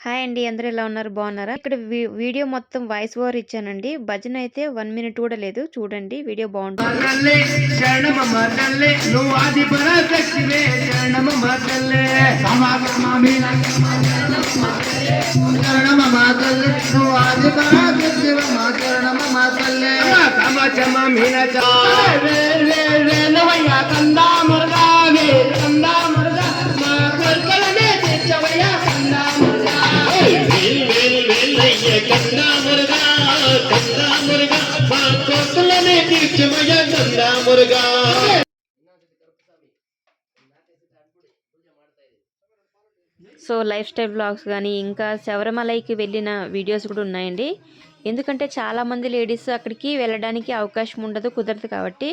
Hi అండి అందరూ ఎలా ఉన్నారు? బాగున్నారా? ఇక్కడ వీ- వీడియో మొత్తం వాయిస్ ఓవర్ ఇచ్చానండి. భజన అయితే వన్ మినిట్ కూడా లేదు. చూడండి వీడియో బాగుంటుంది. సో లైఫ్ స్టైల్ బ్లాగ్స్ కానీ ఇంకా శబరిమలైకి వెళ్ళిన వీడియోస్ కూడా ఉన్నాయండి. ఎందుకంటే చాలామంది లేడీస్ అక్కడికి వెళ్ళడానికి అవకాశం ఉండదు కుదరదు కాబట్టి.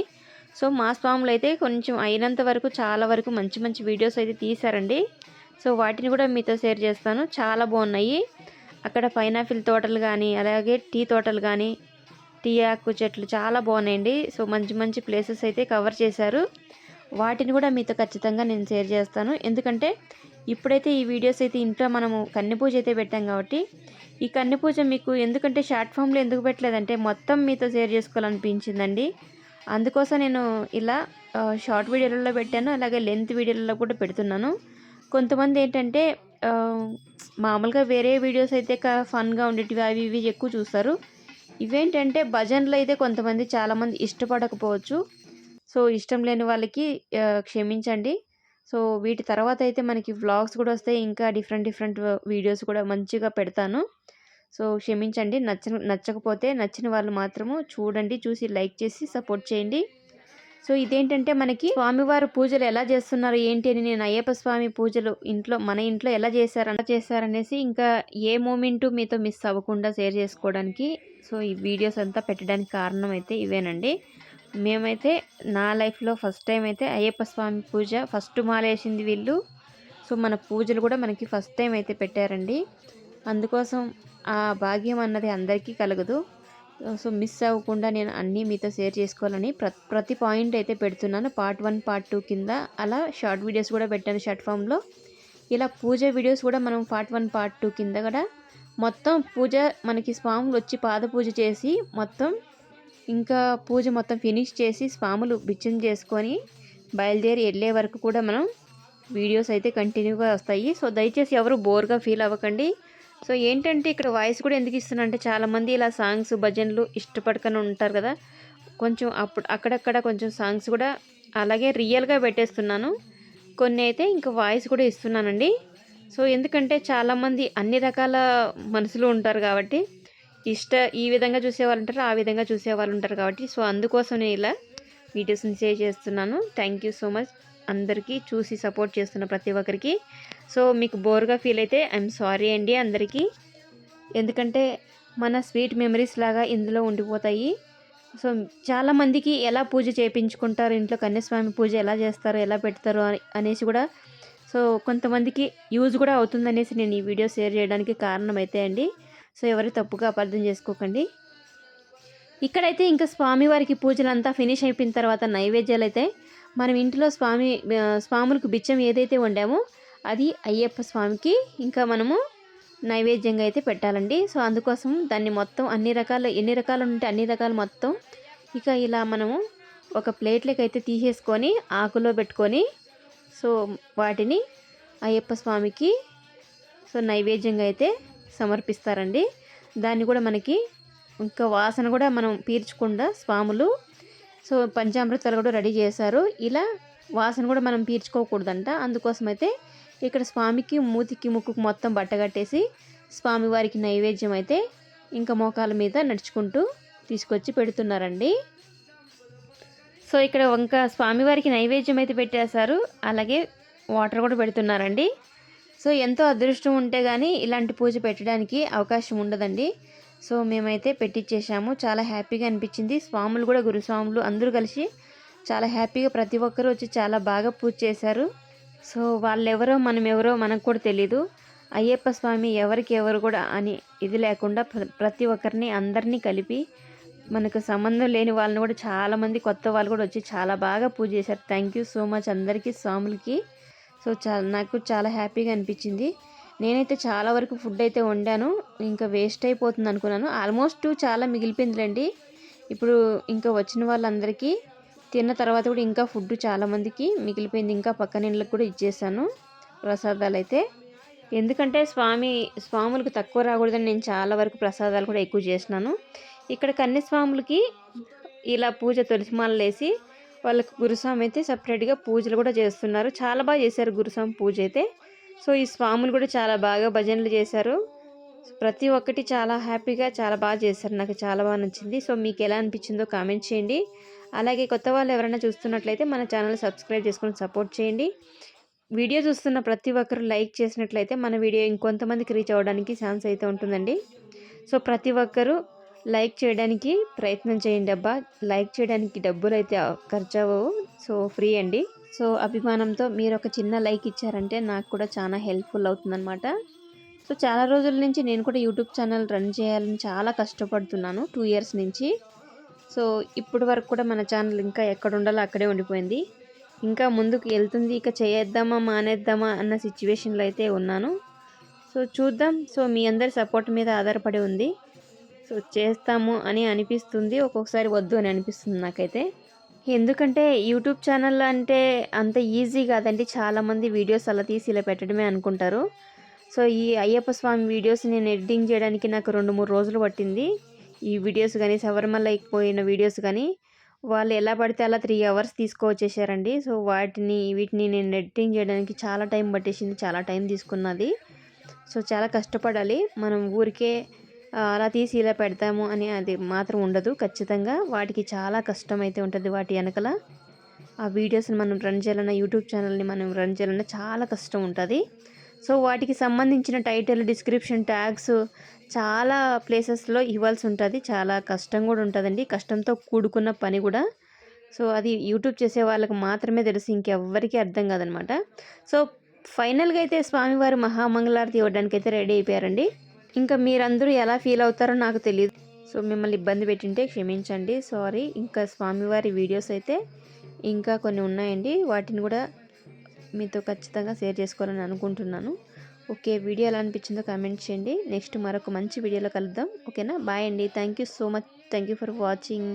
సో మా స్వాములు అయితే కొంచెం అయినంత వరకు చాలా వరకు మంచి మంచి వీడియోస్ అయితే తీశారండి. సో వాటిని కూడా మీతో షేర్ చేస్తాను. చాలా బాగున్నాయి. అక్కడ పైనాపిల్ తోటలు కానీ అలాగే టీ తోటలు కానీ టీ ఆకు చెట్లు చాలా బాగున్నాయండి. సో మంచి మంచి ప్లేసెస్ అయితే కవర్ చేశారు. వాటిని కూడా మీతో ఖచ్చితంగా నేను షేర్ చేస్తాను. ఎందుకంటే ఇప్పుడైతే ఈ వీడియోస్ అయితే ఇంట్లో మనము కన్నెపూజ అయితే పెట్టాం కాబట్టి ఈ కన్నెపూజ మీకు ఎందుకంటే షార్ట్ ఫామ్లో ఎందుకు పెట్టలేదంటే మొత్తం మీతో షేర్ చేసుకోవాలనిపించిందండి. అందుకోసం నేను ఇలా షార్ట్ వీడియోలలో పెట్టాను అలాగే లెంత్ వీడియోలలో కూడా పెడుతున్నాను. కొంతమంది ఏంటంటే మామూలుగా వేరే వీడియోస్ అయితే ఫన్గా ఉండేటివి అవి ఇవి ఎక్కువ చూస్తారు. ఇవేంటంటే భజనలు అయితే కొంతమంది చాలామంది ఇష్టపడకపోవచ్చు. సో ఇష్టం లేని వాళ్ళకి క్షమించండి. సో వీటి తర్వాత అయితే మనకి వ్లాగ్స్ కూడా వస్తాయి. ఇంకా డిఫరెంట్ డిఫరెంట్ వీడియోస్ కూడా మంచిగా పెడతాను. సో క్షమించండి. నచ్చ నచ్చకపోతే నచ్చిన వాళ్ళు మాత్రము చూడండి చూసి లైక్ చేసి సపోర్ట్ చేయండి. సో ఇదేంటంటే మనకి స్వామివారు పూజలు ఎలా చేస్తున్నారు ఏంటి అని నేను అయ్యప్ప స్వామి పూజలు ఇంట్లో మన ఇంట్లో ఎలా చేశారు అలా చేశారనేసి ఇంకా ఏ మూమెంట్ మీతో మిస్ అవ్వకుండా షేర్ చేసుకోవడానికి. సో ఈ వీడియోస్ అంతా పెట్టడానికి కారణం అయితే ఇవేనండి. మేమైతే నా లైఫ్లో ఫస్ట్ టైం అయితే అయ్యప్ప స్వామి పూజ ఫస్ట్ మాలేసింది వీళ్ళు. సో మన పూజలు కూడా మనకి ఫస్ట్ టైం అయితే పెట్టారండి. అందుకోసం ఆ భాగ్యం అన్నది అందరికీ కలగదు. సో మిస్ అవ్వకుండా నేను అన్నీ మీతో షేర్ చేసుకోవాలని ప్ర ప్రతి పాయింట్ అయితే పెడుతున్నాను. పార్ట్ వన్ పార్ట్ టూ కింద అలా షార్ట్ వీడియోస్ కూడా పెట్టాను షార్ట్ ఫామ్లో. ఇలా పూజ వీడియోస్ కూడా మనం పార్ట్ వన్ పార్ట్ టూ కింద కూడా మొత్తం పూజ మనకి స్వాములు వచ్చి పాద పూజ చేసి మొత్తం ఇంకా పూజ మొత్తం ఫినిష్ చేసి స్వాములు బిచ్చం చేసుకొని బయలుదేరి వెళ్ళే వరకు కూడా మనం వీడియోస్ అయితే కంటిన్యూగా వస్తాయి. సో దయచేసి ఎవరు బోర్గా ఫీల్ అవ్వకండి. సో ఏంటంటే ఇక్కడ వాయిస్ కూడా ఎందుకు ఇస్తున్నా అంటే చాలామంది ఇలా సాంగ్స్ భజనలు ఇష్టపడకనే ఉంటారు కదా. కొంచెం అప్పుడు అక్కడక్కడ కొంచెం సాంగ్స్ కూడా అలాగే రియల్గా పెట్టేస్తున్నాను. కొన్ని అయితే ఇంకా వాయిస్ కూడా ఇస్తున్నానండి. సో ఎందుకంటే చాలామంది అన్ని రకాల మనుషులు ఉంటారు కాబట్టి ఇష్ట ఈ విధంగా చూసేవాళ్ళు ఉంటారు ఆ విధంగా చూసేవాళ్ళు ఉంటారు కాబట్టి సో అందుకోసం నేను ఇలా వీడియోస్ని షేర్ చేస్తున్నాను. థ్యాంక్ యూ సో మచ్ అందరికీ చూసి సపోర్ట్ చేస్తున్న ప్రతి ఒక్కరికి. సో మీకు బోర్గా ఫీల్ అయితే ఐఎమ్ సారీ అండి అందరికీ. ఎందుకంటే మన స్వీట్ మెమరీస్ లాగా ఇందులో ఉండిపోతాయి. సో చాలామందికి ఎలా పూజ చేయించుకుంటారు ఇంట్లో కన్యాస్వామి పూజ ఎలా చేస్తారు ఎలా పెడతారు అని అనేసి కూడా సో కొంతమందికి యూజ్ కూడా అవుతుందనేసి నేను ఈ వీడియో షేర్ చేయడానికి కారణం అయితే అండి. సో ఎవరు తప్పుగా అపార్థం చేసుకోకండి. ఇక్కడైతే ఇంకా స్వామివారికి పూజలంతా ఫినిష్ అయిపోయిన తర్వాత నైవేద్యాలు అయితే మనం ఇంట్లో స్వామి స్వాములకు బిచ్చం ఏదైతే వండామో అది అయ్యప్ప స్వామికి ఇంకా మనము నైవేద్యంగా అయితే పెట్టాలండి. సో అందుకోసం దాన్ని మొత్తం అన్ని రకాల ఎన్ని రకాలు ఉంటే అన్ని రకాలు మొత్తం ఇక ఇలా మనము ఒక ప్లేట్లోకి అయితే తీసేసుకొని ఆకులో పెట్టుకొని సో వాటిని అయ్యప్ప స్వామికి సో నైవేద్యంగా అయితే సమర్పిస్తారండి. దాన్ని కూడా మనకి ఇంకా వాసన కూడా మనం పీల్చకుండా స్వాములు సో పంచామృతాలు కూడా రెడీ చేశారు. ఇలా వాసన కూడా మనం పీల్చుకోకూడదంట. అందుకోసం అయితే ఇక్కడ స్వామికి మూతికి ముక్కుకు మొత్తం బట్ట కట్టేసి స్వామివారికి నైవేద్యం అయితే ఇంకా మోకాల మీద నడుచుకుంటూ తీసుకొచ్చి పెడుతున్నారండి. సో ఇక్కడ ఇంకా స్వామివారికి నైవేద్యం అయితే పెట్టేశారు. అలాగే వాటర్ కూడా పెడుతున్నారండి. సో ఎంతో అదృష్టం ఉంటే కానీ ఇలాంటి పూజ పెట్టడానికి అవకాశం ఉండదండి. సో మేమైతే పెట్టించేసాము చాలా హ్యాపీగా అనిపించింది. స్వాములు కూడా గురుస్వాములు అందరూ కలిసి చాలా హ్యాపీగా ప్రతి ఒక్కరూ వచ్చి చాలా బాగా పూజ చేశారు. సో వాళ్ళు ఎవరో మనం ఎవరో మనకు కూడా తెలీదు. అయ్యప్ప స్వామి ఎవరికి ఎవరు కూడా అని ఇది లేకుండా ప్ర- ప్రతి ఒక్కరిని అందరినీ కలిపి మనకు సంబంధం లేని వాళ్ళని కూడా చాలామంది కొత్త వాళ్ళు కూడా వచ్చి చాలా బాగా పూజ చేశారు. థ్యాంక్ యూ సో మచ్ అందరికీ స్వాములకి. సో చాలా నాకు చాలా హ్యాపీగా అనిపించింది. నేనైతే చాలా వరకు ఫుడ్ అయితే వండాను. ఇంకా వేస్ట్ అయిపోతుంది అనుకున్నాను. ఆల్మోస్ట్ చాలా మిగిలిపోయిందిలేండి. ఇప్పుడు ఇంకా వచ్చిన వాళ్ళందరికీ తిన్న తర్వాత కూడా ఇంకా ఫుడ్ చాలామందికి మిగిలిపోయింది. ఇంకా పక్కన ఇళ్ళకి కూడా ఇచ్చేసాను ప్రసాదాలు అయితే ఎందుకంటే స్వామి స్వాములకు తక్కువ రాకూడదని నేను చాలా వరకు ప్రసాదాలు కూడా ఎక్కువ చేసినాను. ఇక్కడ కన్య స్వాములకి ఇలా పూజ తులసిమాలలు వేసి వాళ్ళకి గురుస్వామి అయితే సపరేట్గా పూజలు కూడా చేస్తున్నారు. చాలా బాగా చేశారు గురుస్వామి పూజ అయితే. సో ఈ స్వాములు కూడా చాలా బాగా భజనలు చేశారు. ప్రతి ఒక్కటి చాలా హ్యాపీగా చాలా బాగా చేశారు. నాకు చాలా బాగా నచ్చింది. సో మీకు ఎలా అనిపించిందో కామెంట్ చేయండి. అలాగే కొత్త వాళ్ళు ఎవరైనా చూస్తున్నట్లయితే మన ఛానల్ సబ్స్క్రైబ్ చేసుకొని సపోర్ట్ చేయండి. వీడియో చూస్తున్న ప్రతి ఒక్కరు లైక్ చేసినట్లయితే మన వీడియో ఇంకొంతమందికి రీచ్ అవ్వడానికి ఛాన్స్ అయితే ఉంటుందండి. సో ప్రతి ఒక్కరూ లైక్ చేయడానికి ప్రయత్నం చేయండి అబ్బా. లైక్ చేయడానికి డబ్బులు అయితే ఖర్చు అవ్వవు సో ఫ్రీ అండి. సో అభిమానంతో మీరు ఒక చిన్న లైక్ ఇచ్చారంటే నాకు కూడా చాలా హెల్ప్ఫుల్ అవుతుందన్నమాట. సో చాలా రోజుల నుంచి నేను కూడా యూట్యూబ్ ఛానల్ రన్ చేయాలని చాలా కష్టపడుతున్నాను. టూ ఇయర్స్ నుంచి. సో ఇప్పటి వరకు కూడా మన ఛానల్ ఇంకా ఎక్కడ ఉండాలో అక్కడే ఉండిపోయింది. ఇంకా ముందుకు వెళ్తుంది. ఇక చేద్దామా మానేద్దామా అన్న సిచ్యువేషన్లో అయితే ఉన్నాను. సో చూద్దాం. సో మీ అందరి సపోర్ట్ మీద ఆధారపడి ఉంది. సో చేస్తాము అని అనిపిస్తుంది. ఒక్కొక్కసారి వద్దు అని అనిపిస్తుంది నాకైతే. ఎందుకంటే యూట్యూబ్ ఛానల్ అంటే అంత ఈజీ కాదండి. చాలామంది వీడియోస్ అలా తీసి ఇలా పెట్టడమే అనుకుంటారు. సో ఈ అయ్యప్ప స్వామి వీడియోస్ నేను ఎడిటింగ్ చేయడానికి నాకు రెండు మూడు రోజులు పట్టింది. ఈ వీడియోస్ కానీ శబరిమల పోయిన వీడియోస్ కానీ వాళ్ళు ఎలా పడితే అలా త్రీ అవర్స్ తీసుకువచ్చేసారండి. సో వాటిని వీటిని నేను ఎడిటింగ్ చేయడానికి చాలా టైం పట్టేసింది. చాలా టైం తీసుకున్నది. సో చాలా కష్టపడాలి. మనం ఊరికే అలా తీసి ఇలా పెడతాము అని అది మాత్రం ఉండదు. ఖచ్చితంగా వాటికి చాలా కష్టం అయితే ఉంటుంది వాటి వెనకల. ఆ వీడియోస్ని మనం రన్ చేయాలన్నా యూట్యూబ్ ఛానల్ని మనం రన్ చేయాలన్నా చాలా కష్టం ఉంటుంది. సో వాటికి సంబంధించిన టైటిల్ డిస్క్రిప్షన్ ట్యాగ్స్ చాలా ప్లేసెస్లో ఇవ్వాల్సి ఉంటుంది. చాలా కష్టం కూడా ఉంటుందండి. కష్టంతో కూడుకున్న పని కూడా. సో అది యూట్యూబ్ చేసే వాళ్ళకి మాత్రమే తెలుసు. ఇంకెవ్వరికీ అర్థం కాదనమాట. సో ఫైనల్గా అయితే స్వామివారి మహామంగళారతి ఇవ్వడానికి అయితే రెడీ అయిపోయారండి. ఇంకా మీరందరూ ఎలా ఫీల్ అవుతారో నాకు తెలియదు సో మిమ్మల్ని ఇబ్బంది పెట్టింటే క్షమించండి. సారీ. ఇంకా స్వామివారి వీడియోస్ అయితే ఇంకా కొన్ని ఉన్నాయండి. వాటిని కూడా మీతో ఖచ్చితంగా షేర్ చేసుకోవాలని అనుకుంటున్నాను. ఓకే. వీడియో ఎలా అనిపించిందో కామెంట్ చేయండి. నెక్స్ట్ మరొక మంచి వీడియోలో కలుద్దాం. ఓకేనా? బాయ్ అండి. Thank you so much. Thank you for watching.